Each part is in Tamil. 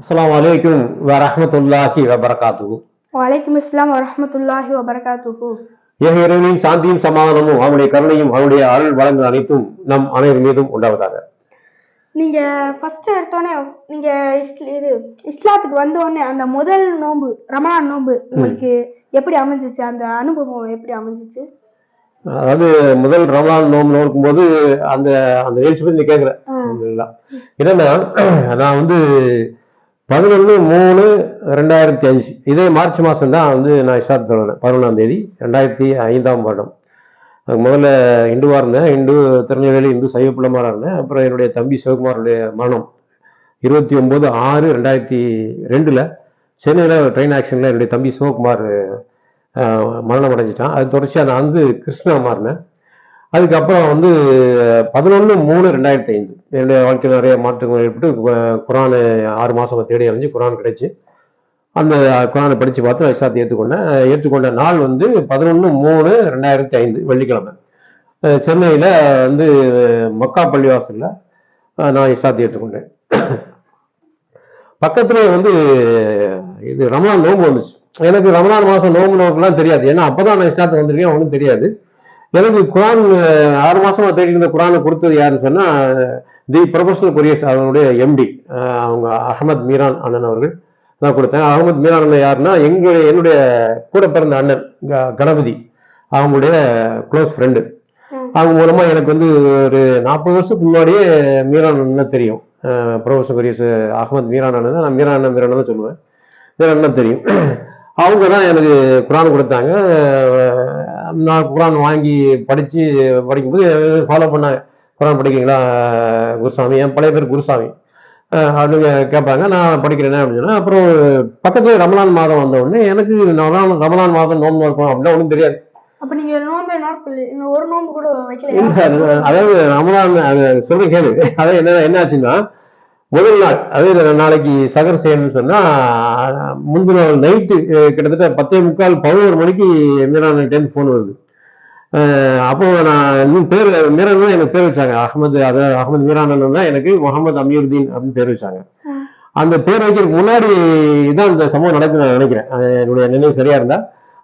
அஸ்ஸலாமு அலைக்கும் வரஹ்மத்துல்லாஹி வபரகாத்துஹு வலைக்கும் இஸ்லாம் வரஹ்மத்துல்லாஹி வபரகாத்துஹு ஏக இறைவனின் சாந்தியும் சமாதானமும் அவனுடைய கருணையும் அவனுடைய அருள் வளங்கள் அனைத்தும் நம் அனைவர் மீதும் உண்டாவதாக. நீங்க ஃபர்ஸ்ட் எடுத்தோடனே நீங்க இது இஸ்லாத்துக்கு வந்த உடனே அந்த முதல் நோன்பு ரமலான் நோன்பு உங்களுக்கு எப்படி அமைஞ்சிச்சு? அந்த அனுபவம் எப்படி அமைஞ்சிச்சு? அதாவது முதல் ரமலான் நோம்பு நோக்கும்போது அந்த அந்த நிகழ்ச்சி பத்தி நீ கேட்குற ஆ, என்னன்னா நான் வந்து பதினொன்று மூணு ரெண்டாயிரத்தி அஞ்சு இதே மார்ச் மாதம் தான் வந்து நான் ஸ்டார்ட் தொடங்கினேன் பதினொன்றாம் தேதி ரெண்டாயிரத்தி ஐந்தாம் வருடம். முதல்ல இந்துவாக இருந்தேன். இந்து திருநெல்வேலி இந்து சைவப்புள்ளமாராக இருந்தேன். அப்புறம் என்னுடைய தம்பி சிவகுமாருடைய மரணம் இருபத்தி ஒம்பது ஆறு ரெண்டாயிரத்தி ரெண்டில் சென்னையில் ட்ரெயின் ஆக்சிடென்ட்ல என்னுடைய தம்பி சிவகுமார் மரணம் அடைஞ்சிட்டான். அது தொடர்ச்சியாக நான் வந்து கிருஷ்ணா மாறினேன் அதுக்கப்புறம் வந்து பதினொன்று மூணு ரெண்டாயிரத்தி ஐந்து என்னுடைய வாழ்க்கையில் நிறைய மாற்றங்கள் ஏற்பட்டு குரானு ஆறு மாதம் தேடி அடைஞ்சு குரான் கிடைச்சி. அந்த குரானை படித்து பார்த்து இஸ்லாத்தை ஏற்றுக்கொண்டேன். ஏற்றுக்கொண்ட நாள் வந்து பதினொன்று மூணு ரெண்டாயிரத்தி ஐந்து வெள்ளிக்கிழமை சென்னையில் வந்து மக்கா பள்ளிவாசலில் நான் இஸ்லாத்தை ஏற்றுக்கொண்டேன். பக்கத்தில் வந்து இது ரமலான் நோம்பு வந்துச்சு. எனக்கு ரமலான் மாதம் நோம்பு நோக்கெல்லாம் தெரியாது. ஏன்னா அப்போ தான் நான் இஸ்லாத்துக்கு வந்திருக்கேன் ஒன்றும் தெரியாது. எனக்கு குரான் ஆறு மாசமா தேடிட்டு இருந்த குரானை கொடுத்தது யாருன்னு சொன்னா தி ப்ரொஃபஷனல் கொரியர்ஸ் அவனுடைய எம்டி அவங்க அகமது மீரான் அண்ணன் அவர்கள் நான் கொடுத்தேன். அகமது மீரான் அண்ணன் யாருன்னா எங்க என்னுடைய கூட பிறந்த அண்ணன் கணபதி அவங்களுடைய க்ளோஸ் ஃப்ரெண்டு. அவங்க மூலமா எனக்கு வந்து ஒரு நாற்பது வருஷத்துக்கு முன்னாடியே மீரான் அண்ணன் தெரியும். ப்ரொஃபஷனல் கொரியர்ஸ் அகமது மீரான் அண்ணன் நான் மீரான் அண்ணன் மீரான் தான் சொல்லுவேன். மீரான் அண்ணன் தெரியும். அவங்க தான் எனக்கு குரான் கொடுத்தாங்க. நான் குரான் வாங்கி படித்து படிக்கும்போது ஃபாலோ பண்ணாங்க குரான் படிக்கிறீங்களா குருசாமி? என் பழைய பேர் குருசாமி. அவங்க கேட்பாங்க நான் படிக்கிறேனே அப்படின்னு சொன்னா அப்புறம் பக்கத்துல ரமலான் மாதம் வந்த உடனே எனக்கு ரமலான் ரமலான் மாதம் நோன்பு இருக்கும் அப்படின்னா ஒன்றும் தெரியாது. அப்ப நீங்க நோன்பே நோட் பண்ணல இன்னும் ஒரு நோன்பு கூட வைக்கல இல்ல அது- அதாவது ரமலான் அது சொல்ற கேளு. அதாவது என்ன என்ன ஆச்சுன்னா முதல் நாள் அதாவது நாளைக்கு சகர் செய்யணும்னு சொன்னா முந்தின நாள் நைட்டு கிட்டத்தட்ட பத்தே முக்கால் பதினோரு மணிக்கு மீரான்கிட்டேருந்து ஃபோன் வருது. அப்போ நான் இன்னும் பேர் மீரான் தான் எனக்கு பேர் வச்சாங்க. அகமது அதாவது அகமது மீரான் தான் எனக்கு முகமது அமீருதீன் அப்படின்னு பேர் வச்சாங்க. அந்த பேர் வைக்கிறதுக்கு முன்னாடி தான் இந்த சம்பவம் நடக்குது நான் நினைக்கிறேன். என்னுடைய நினைவு சரியா இருந்தா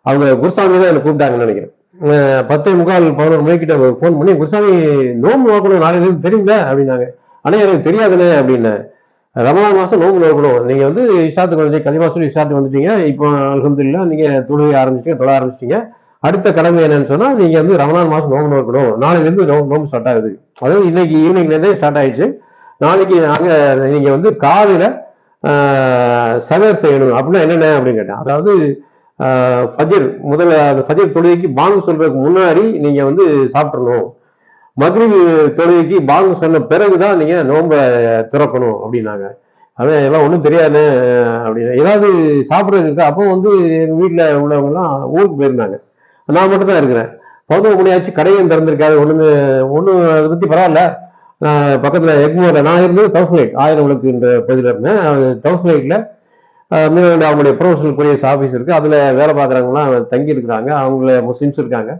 அவங்க குருசாமி தான் என்னை கூப்பிட்டாங்கன்னு நினைக்கிறேன். பத்தே முக்கால் பதினோரு மணிக்கிட்ட ஃபோன் பண்ணி குருசாமி நோம்பு நோக்கணும் நாளைக்கு தெரியுங்க அப்படின்னாங்க. ஆனால் எனக்கு தெரியாதுண்ணே அப்படின்னு. ரமலான் மாதம் நோம்பு நோக்கணும். நீங்கள் வந்து இஷாத்துக்கு வந்து கலிமா சொல்லி இஷாத்துக்கு வந்துட்டீங்க. இப்போ அல்ஹம்துலில்லாஹ் நீங்கள் தொழுகை ஆரம்பிச்சிட்டீங்க தொழ ஆரம்பிச்சிட்டீங்க. அடுத்த கடமை என்னன்னு சொன்னால் நீங்கள் வந்து ரமலான் மாதம் நோம்பு நோக்கணும். நாளைலேருந்து நோம்பு நோம்பு ஸ்டார்ட் ஆகுது. அதாவது இன்னைக்கு ஈவினிங்லேருந்தே ஸ்டார்ட் ஆயிடுச்சு. நாளைக்கு நாங்கள் நீங்கள் வந்து காலையில் சதர் சகர் செய்யணும். அப்படின்னா என்னென்ன அப்படின்னு கேட்டேன். அதாவது ஃபஜர் முதல்ல அந்த ஃபஜர் தொழுகைக்கு பாங்கு சொல்றதுக்கு முன்னாடி நீங்கள் வந்து சாப்பிட்றணும் மகிழ்வு தொழுகைக்கு பாங்க சொன்ன பிறகுதான் நீங்க நோன்பை திறக்கணும் அப்படின்னாங்க. அதான் எல்லாம் ஒன்றும் தெரியாது அப்படின்னு. ஏதாவது சாப்பிட்றதுக்கு அப்போ வந்து எங்கள் வீட்டில் உள்ளவங்கலாம் ஊருக்கு போயிருந்தாங்க. நான் மட்டும் தான் இருக்கிறேன். பதினோரு மணி ஆச்சு கடையும் திறந்திருக்காது. ஒன்றுமே ஒன்றும் அதை பற்றி பரவாயில்ல. நான் பக்கத்தில் எக்மோரில் நான் இருந்தது தௌசண்ட் லைட் ஆயிரம் விளக்குன்ற பகுதியில் இருந்தேன். தௌசண்ட் லைட்டில் மீனவண்டி அவங்களுடைய ப்ரொஃபஷனல் போலீஸ் ஆஃபீஸ் இருக்குது அதில் வேலை பார்க்குறவங்களாம் தங்கி இருக்கிறாங்க. அவங்கள முஸ்லீம்ஸ் இருக்காங்க.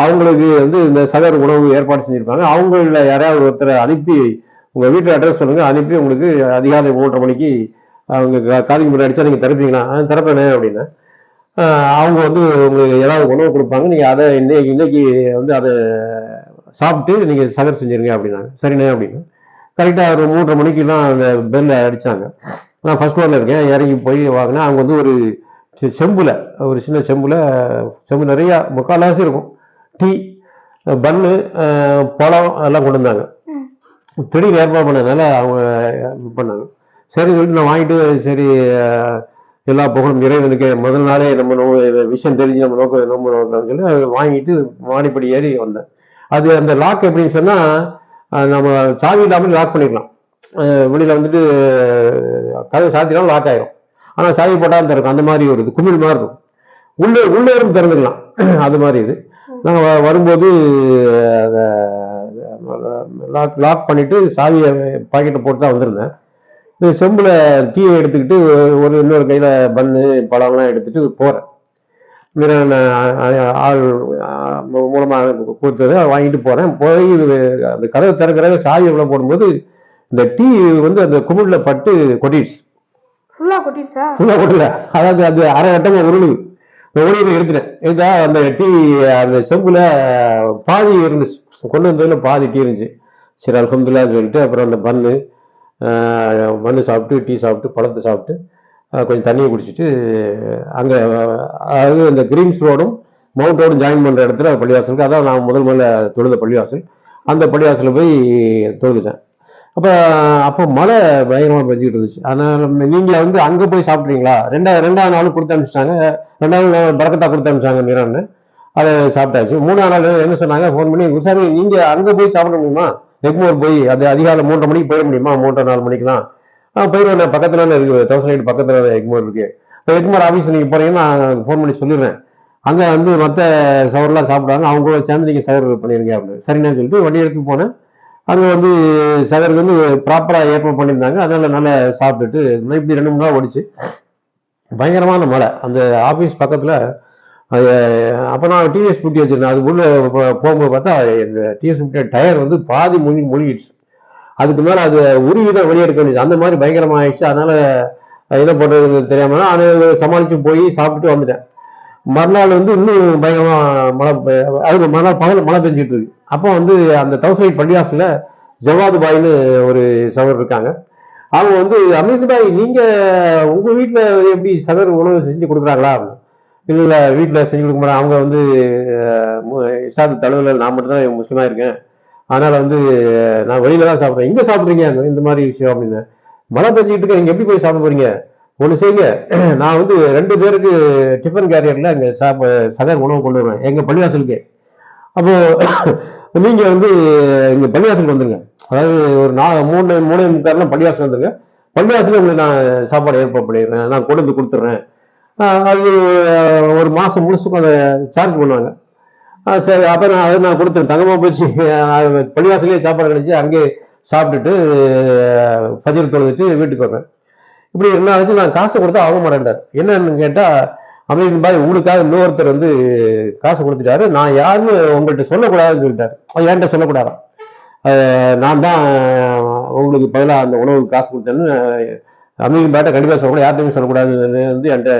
அவங்களுக்கு வந்து இந்த சதர் உணவு ஏற்பாடு செஞ்சுருப்பாங்க அவங்கள யாராவது ஒருத்தரை அனுப்பி உங்கள் வீட்டு அட்ரஸ் சொல்லுங்கள் அனுப்பி உங்களுக்கு அதிகாலை மூன்றரை மணிக்கு அவங்க காதுக்கு முன்னாடி நீங்கள் திறப்பீங்களா? திறப்பேனே அப்படின்னா அவங்க வந்து உங்களுக்கு ஏதாவது உணவு கொடுப்பாங்க. நீங்கள் அதை இன்னைக்கு இன்னைக்கு வந்து அதை சாப்பிட்டு நீங்கள் சதர் செஞ்சிருங்க அப்படின்னாங்க. சரிண்ணே அப்படின்னு கரெக்டாக ஒரு மூன்றரை மணிக்கெல்லாம் அந்த பெல்ல அடிச்சாங்க. நான் ஃபர்ஸ்ட் ஃப்ளோரில் இருக்கேன். இறங்கி போய் வாங்கினேன். அவங்க வந்து ஒரு செ- செம்புல ஒரு சின்ன செம்புல செம்பு நிறையா முக்கால்வாசி இருக்கும். டீ பன்னு பழம் எல்லாம் கொண்டு வந்தாங்க. திடீர்னு ஏற்பாடு பண்ணதுனால அவங்க இது பண்ணாங்க. சரி சொல்லிட்டு நான் வாங்கிட்டு சரி எல்லா புகழும் இறைவனுக்கு. முதல் நாளே நம்ம நோ விஷயம் தெரிஞ்சு நம்ம நோக்க நோம்பு நோக்கலாம்னு சொல்லி அதை வாங்கிட்டு மாடிப்படி ஏறி வந்தேன். அது அந்த லாக் எப்படின்னு சொன்னா அஹ், நம்ம சாவி இல்லாமல் லாக் பண்ணிக்கலாம். வெளியில வந்துட்டு கதவை சாத்தினாலும் லாக் ஆயிரும். ஆனா சாவி போட்டாலும் திறக்கும். அந்த மாதிரி ஒரு இது குமிழ் மாதிரி இருக்கும். உள்ளே உள்ளே இருந்து திறந்துக்கலாம். அது மாதிரி இது. நாங்கள் வரும்போது லாக் லாக் பண்ணிட்டு சாவியை பாக்கெட்டை போட்டு தான் வந்திருந்தேன். இது செம்பில் டீயை எடுத்துக்கிட்டு ஒரு இன்னொரு கையில் பன்னு பழம்லாம் எடுத்துட்டு போகிறேன் மீற ஆள் மூலமாக கொடுத்ததை வாங்கிட்டு போகிறேன் போய் இது அந்த கதவை திறக்கிற சாவி எவ்வளோ போடும்போது இந்த டீ வந்து அந்த குமிழில் பட்டு கொட்டிடுச்சு. ஃபுல்லா கொட்டிடுச்சா? ஃபுல்லாக கொட்டல. அதாவது அது அரை வட்டமாக உருளுது. உருளி எடுத்துட்டேன் எடுத்தா அந்த டீ அந்த செம்புல பாதி இருந்துச்சு. கொண்டு வந்ததுல பாதி டீ இருந்துச்சு. சரி அலமதுல்லான்னு சொல்லிட்டு அப்புறம் அந்த பண்ணு மண்ணு சாப்பிட்டு டீ சாப்பிட்டு பழத்தை சாப்பிட்டு கொஞ்சம் தண்ணியை குடிச்சிட்டு அங்கே அதாவது இந்த கிரீன்ஸ் ரோடும் மவுண்ட் ரோடும் ஜாயின் பண்ணுற இடத்துல பள்ளிவாசலுக்கு அதான் நான் முதல் முதல்ல தொழுத பள்ளிவாசல். அந்த பள்ளிவாசலில் போய் தொழுதுட்டேன். அப்போ அப்போ மழை பயங்கரமாக பெஞ்சிக்கிட்டு இருந்துச்சு. அதனால் நீங்கள் வந்து அங்கே போய் சாப்பிட்றீங்களா ரெண்டாவது ரெண்டாவது நாள் கொடுத்து அனுப்பிச்சிட்டாங்க. ரெண்டாவது நாள் பறக்கத்தா கொடுத்து அனுப்பிச்சாங்க மீரான்னு. அதை சாப்பிட்டாச்சு. மூணாவது நாள் என்ன சொன்னாங்க? ஃபோன் பண்ணி விசாரி நீங்கள் அங்கே போய் சாப்பிட முடியுமா? எக்மோர் போய் அது அதிகாலை மூன்றரை மணிக்கு போயிட முடியுமா? மூன்றரை நாலு மணிக்கெலாம் ஆ போயிடுவேன் பக்கத்தில் இருக்குது. தௌசண்ட் எயிட் பக்கத்தில் எக்மோர் இருக்குது இப்போ எக்மோர் ஆஃபீஸ் நீங்கள் போகிறீங்கன்னா நான் ஃபோன் பண்ணி சொல்லிடுறேன். அங்கே வந்து மற்ற சவர்லாம் சாப்பிடுவாங்க. அவங்க கூட சேர்ந்து நீங்கள் சவர் பண்ணிருங்க. அப்படின்னு. சரிண்ணு சொல்லிட்டு வண்டி எடுத்து போனேன். அங்கே வந்து சவருக்கு வந்து ப்ராப்பராக ஏற்பாடு பண்ணியிருந்தாங்க. அதனால் நல்லா சாப்பிட்டுட்டு இப்படி ரெண்டு மூணு நாள் ஓடிச்சு. பயங்கரமான மழை. அந்த ஆஃபீஸ் பக்கத்தில் அப்போ நான் டிஎஸ் புட்டி வச்சிருந்தேன். அது உள்ள போகும்போது பார்த்தா இந்த டிஎஸ் புட்டி டயர் வந்து பாதி மூழ்கி மூழ்கிடுச்சு. அதுக்கு மேலே அது உருவி தான் வெளியெடுக்க வேண்டியது. அந்த மாதிரி பயங்கரமாக ஆயிடுச்சு அதனால் என்ன பண்ணுறதுன்னு தெரியாமல் அதை சமாளித்து போய் சாப்பிட்டு வந்துட்டேன். மறுநாள் வந்து இன்னும் பயங்கரமாக மழை பெ- அது மறுநாள் பகல் மழை பெஞ்சிட்டு இருக்கு. அப்போ வந்து அந்த தௌசண்ட் பள்ளியாசில் ஜவாது பாய்னு ஒரு சகர் இருக்காங்க. அவங்க வந்து அமித் பாய் நீங்கள் உங்கள் வீட்டில் எப்படி சகர் உணவு செஞ்சு கொடுக்குறாங்களா? இல்லை இல்லை வீட்டில் செஞ்சு கொடுக்க மாட்டாங்க அவங்க வந்து மு- இஸ்லாத்து தலைவர்கள் நான் மட்டும் தான் முஸ்லீமாக இருக்கேன். அதனால் வந்து நான் வெளியில தான் சாப்பிட்றேன். எங்கே சாப்பிட்றீங்க? இந்த மாதிரி விஷயம் அப்படின்னு. மழை பெஞ்சிக்கிட்டு இருக்க நீங்கள் எப்படி போய் சாப்பிட போகிறீங்க ஒன்று செய்யுங்க. நான் வந்து ரெண்டு பேருக்கு டிஃபன் கேரியரில் அங்கே சாப்ப சகர் உணவு கொண்டு வருவேன். எங்கள் பள்ளிவாசலுக்கு. அப்போது நீங்க வந்து இங்க பள்ளியாசனுக்கு வந்துருங்க. அதாவது ஒரு நாலு மூணு மூணு முக்காரெல்லாம் பள்ளியாசம் வந்துருங்க. பள்ளிவாசல உங்களுக்கு நான் சாப்பாடு ஏற்பாடு பண்ணிடுறேன். நான் கொண்டு வந்து கொடுத்துட்றேன். அது ஒரு மாதம் முழுசுக்கும் அதை சார்ஜ் பண்ணுவாங்க. சரி அப்போ நான் அதை நான் கொடுத்துருவேன் தங்கமாக போச்சு. ஆஹ் பள்ளிவாசலே சாப்பாடு கிடச்சி அங்கேயே சாப்பிட்டுட்டு ஃபஜர் தொழுதுட்டு வீட்டுக்கு வருவேன் இப்படி என்ன ஆச்சு நான் காசு கொடுத்தா ஆக மாட்டேன்டார் என்னன்னு கேட்டால் அமீன் பாய் உங்களுக்காக இன்னொருத்தர் வந்து காசு கொடுத்துட்டாரு. நான் யாருன்னு உங்கள்கிட்ட சொல்லக்கூடாதுன்னு சொல்லிட்டாரு. என்கிட்ட சொல்லக்கூடாதாம் அஹ் நான் தான் உங்களுக்கு பதிலாக அந்த உணவுக்கு காசு கொடுத்தேன்னு அமீன் பாய்ட்ட கண்டிப்பாக சொல்லக்கூடாது. யார்ட்டையுமே சொல்லக்கூடாதுன்னு வந்து என்கிட்ட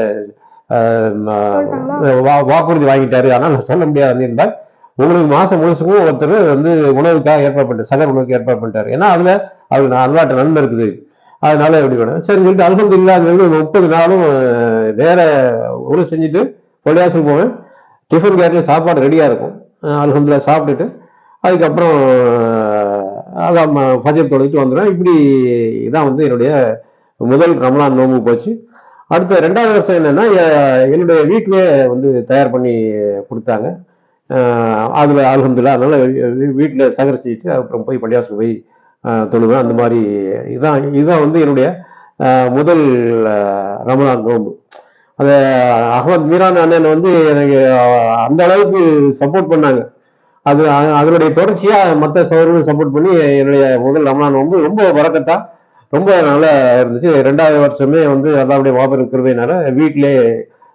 வாக்குறுதி வாங்கிட்டாரு. ஆனால் நான் சொல்ல முடியாது இருந்தால் உங்களுக்கு மாசம் முழுசுக்கும் ஒருத்தர் வந்து உணவுக்காக ஏற்பாடு பண்ணிட்டார். சகர் உணவுக்கு ஏற்பாடு பண்ணிட்டாரு. ஏன்னா அதுல அவருக்கு அல்லாட்ட நன்மை இருக்குது. அதனால எப்படி வேணும் சரி சொல்லிட்டு அல்ஹம்துலில்லாஹ் ஒரு முப்பது நாளும் வேற உணவு செஞ்சுட்டு பள்ளியாசல் போவேன். டிஃபன் கேட்டில் சாப்பாடு ரெடியாக இருக்கும். அல்ஹம்துலில்லாஹ் சாப்பிட்டுட்டு அதுக்கப்புறம் அதான் ம- ஃபஜர் தொழுதுட்டு வந்துடுவேன். இப்படி இதான் வந்து என்னுடைய முதல் ரமலான் நோம்பு போச்சு. அடுத்த ரெண்டாவது வருஷம் என்னென்னா என்னுடைய வீட்டிலே வந்து தயார் பண்ணி கொடுத்தாங்க. அதில் அதுல அதனால் வீட்டில் சேகரிச்சுட்டு அப்புறம் போய் பள்ளியாசல் போய் தொழுவேன். அந்த மாதிரி இதான் இதுதான் வந்து என்னுடைய முதல் ரமலான் நோம்பு. அதை அகமத் மீரான் அண்ணன் வந்து எனக்கு அந்த அளவுக்கு சப்போர்ட் பண்ணாங்க. அது அதனுடைய தொடர்ச்சியாக மற்ற சகோதரர்களும் சப்போர்ட் பண்ணி என்னுடைய முதல் ரமணான் ரொம்ப ரொம்ப வரக்கத்தா ரொம்ப நல்லா இருந்துச்சு. ரெண்டாவது வருஷமே வந்து அல்லாவுடைய வாபர் கிருபையினால வீட்டிலே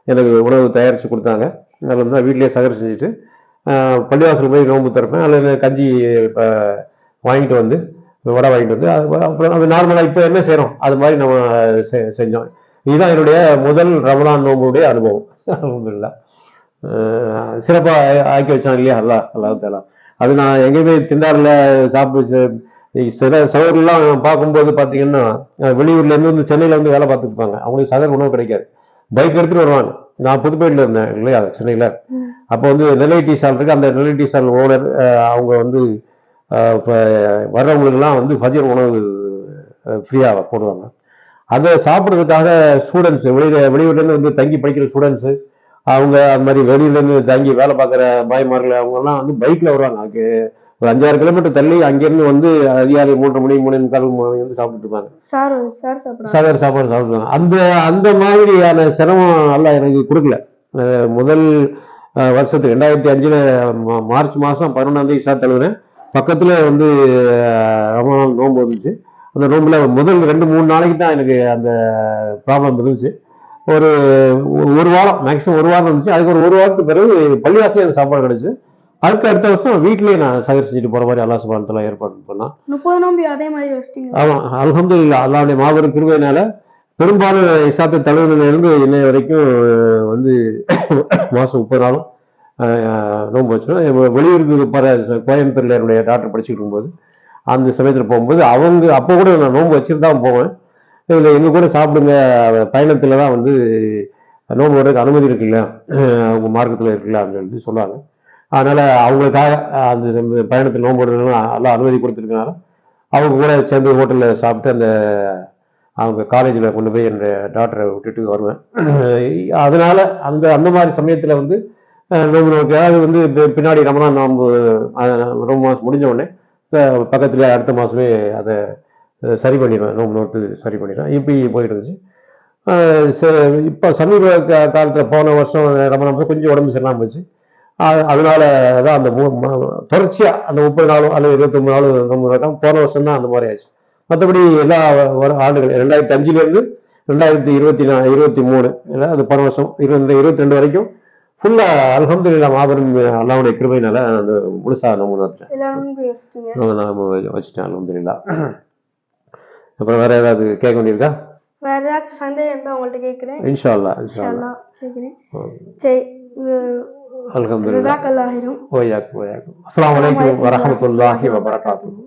எனக்கு உணவு தயாரித்து கொடுத்தாங்க. அதில் வந்து வீட்டிலே சகர் செஞ்சுட்டு பள்ளிவாசல் போய் நோம்பு திறப்பேன். அதில் கஞ்சி இப்போ வாங்கிட்டு வந்து வடை வாங்கிட்டு வந்து அது அப்புறம் அது நார்மலாக இப்போ என்ன செய்கிறோம் அது மாதிரி நம்ம செ- செஞ்சோம். இதுதான் என்னுடைய முதல் ரமலான் நோம்புடைய அனுபவம். அல்ஹம்துலில்லாஹ் சிறப்பாக ஆக்கி வச்சாங்க இல்லையா? அல்லா அல்லாஹ் தாலா அது நான் எங்கேயுமே திண்டாரில் சாப்பிட்டு சில சகோதரெல்லாம் பார்க்கும்போது பார்த்தீங்கன்னா வெளியூர்லேருந்து வந்து சென்னையில் வந்து வேலை பார்த்துருப்பாங்க அவங்களுக்கு சகர் உணவு கிடைக்காது. பைக் எடுத்துகிட்டு வருவாங்க. நான் புதுப்பேட்டில் இருந்தேன் இல்லையா சென்னையில். அப்போ வந்து நெல்லை டீ ஸ்டால் இருக்குது அந்த நெல்லை டீ ஸ்டால் ஓனர் அவங்க வந்து இப்போ வர்றவங்களுக்குலாம் வந்து ஃபஜர் உணவு ஃப்ரீயாக போடுவாங்க. அதை சாப்பிட்றதுக்காக ஸ்டூடெண்ட்ஸ் வெளியில வெளியூர்ல இருந்து வந்து தங்கி படிக்கிற ஸ்டூடெண்ட்ஸ் அவங்க அது மாதிரி வெளியில இருந்து தங்கி வேலை பார்க்குற பாய்மார்கள் அவங்கெல்லாம் வந்து பைக்ல வருவாங்க. ஒரு அஞ்சாறு கிலோமீட்டர் தள்ளி அங்கிருந்து வந்து அதிகாலை மூன்றரை மணி மூணு முக்கால் மணி வந்து சாப்பிட்டுட்டு இருப்பாங்க. சாதாரண சாப்பாடு சாப்பிடுவாங்க. அந்த அந்த மாதிரியான சிரமம் எல்லாம் எனக்கு கொடுக்கல. முதல் வருஷத்துக்கு ரெண்டாயிரத்தி அஞ்சுல மார்ச் மாசம் பதினொன்றாம் தேதி சார் தழுவுறேன் பக்கத்துல வந்து ரமலான் நோன்பு வந்துச்சு. அந்த நோன்புல முதல் ரெண்டு மூணு நாளைக்கு தான் எனக்கு அந்த ப்ராப்ளம் இருந்துச்சு. ஒரு ஒரு வாரம் மேக்ஸிமம் ஒரு வாரம் இருந்துச்சு. அதுக்கு ஒரு ஒரு வாரத்துக்கு பிறகு பள்ளிவாசலே எனக்கு சாப்பாடு கிடைச்சு. அதுக்கு அடுத்த வருஷம் வீட்லயே நான் சகர் செஞ்சுட்டு போற மாதிரி அல்லா சுபானத்தில் ஏற்பாடு பண்ணா முப்பது நோம்பி அதே மாதிரி வச்சிட்டீங்க ஆமா அல்ஹம்துலில்லாஹ். அல்லாஹ்வுடைய மாபெரும் கிருபையினால பெரும்பாலும் இஸ்லாத்தை தழுவினிலிருந்து இன்னைய வரைக்கும் வந்து மாதம் முப்பது நாளும் நோன்பு வச்சிடும் வெளியூருக்கு பர கோயம்புத்தூர்ல என்னுடைய டாக்டர் படிச்சுட்டு இருக்கும்போது அந்த சமயத்தில் போகும்போது அவங்க அப்போ கூட நான் நோன்பு வச்சுட்டு தான் போவேன். இதில் எங்கள் கூட சாப்பிடுங்க. பயணத்தில் தான் வந்து நோன்பு வர்றதுக்கு அனுமதி இருக்குல்ல? அவங்க மார்க்கத்தில் இருக்குல்ல? அப்படின்னு சொல்லி சொல்லுவாங்க அதனால் அவங்களுக்காக அந்த பயணத்தில் நோன்பு விடுறதுனால எல்லாம் அனுமதி கொடுத்துருக்கனால அவங்க கூட சேர்ந்து ஹோட்டலில் சாப்பிட்டு அந்த அவங்க காலேஜில் கொண்டு போய் என்னுடைய டாக்டரை விட்டுட்டு வருவேன். அதனால அந்த அந்த மாதிரி சமயத்தில் வந்து அஹ், நோன்பு நோக்கி வந்து பின்னாடி ரமணா நோன்பு ரொம்ப மாதம் முடிஞ்ச உடனே பக்கத்தில் அடுத்த மாதமே அதை சரி பண்ணிடுவேன் நோம்பு நோட்டு சரி பண்ணிடுவேன் இப்படி போயிட்டு இருந்துச்சு. ச- இப்போ சமீப காலத்தில் போன வருஷம் ரொம்ப நம்ம கொஞ்சம் உடம்பு சரியில்லாமல் போச்சு. அதனால தான் அந்த மூ- அந்த முப்பது நாளும் அல்லது இருபத்தொம்பது நாளும் ரொம்ப நோக்கம் போன வருஷம் தான் அந்த மாதிரி ஆச்சு. மற்றபடி எல்லா ஆண்டுகள் ரெண்டாயிரத்தி அஞ்சுலேருந்து ரெண்டாயிரத்தி இருபத்தி நா இருபத்தி மூணு அது போன வருஷம் இருபத்தி இருபத்தி ரெண்டு வரைக்கும் ஃபுல்லா அல்ஹம்துலில்லாஹ் மாபெரும் அல்லாவுடைய கிருபையினால அந்த முழுசா நான் வச்சுட்டேன் அல்ஹம்துலில்லாஹ். அப்புறம் வேற ஏதாவது கேட்க வேண்டியிருக்கா? வேற ஏதாச்சும் சந்தேகம் இருந்தா உங்கள்ட்ட கேட்குறேன். இன்ஷா அல்லாஹ் இன்ஷா அல்லாஹ் இன்ஷால்லா கேட்குறேன் சரி அல்ஹம்துலில்லாஹ். ஜஸாக்கல்லாஹிரும் ஓயாக்கு ஓயாக்கு அஸ்ஸலாமு அலைக்கும் வரஹ்மத்துல்லாஹி வபரகாத்துஹு.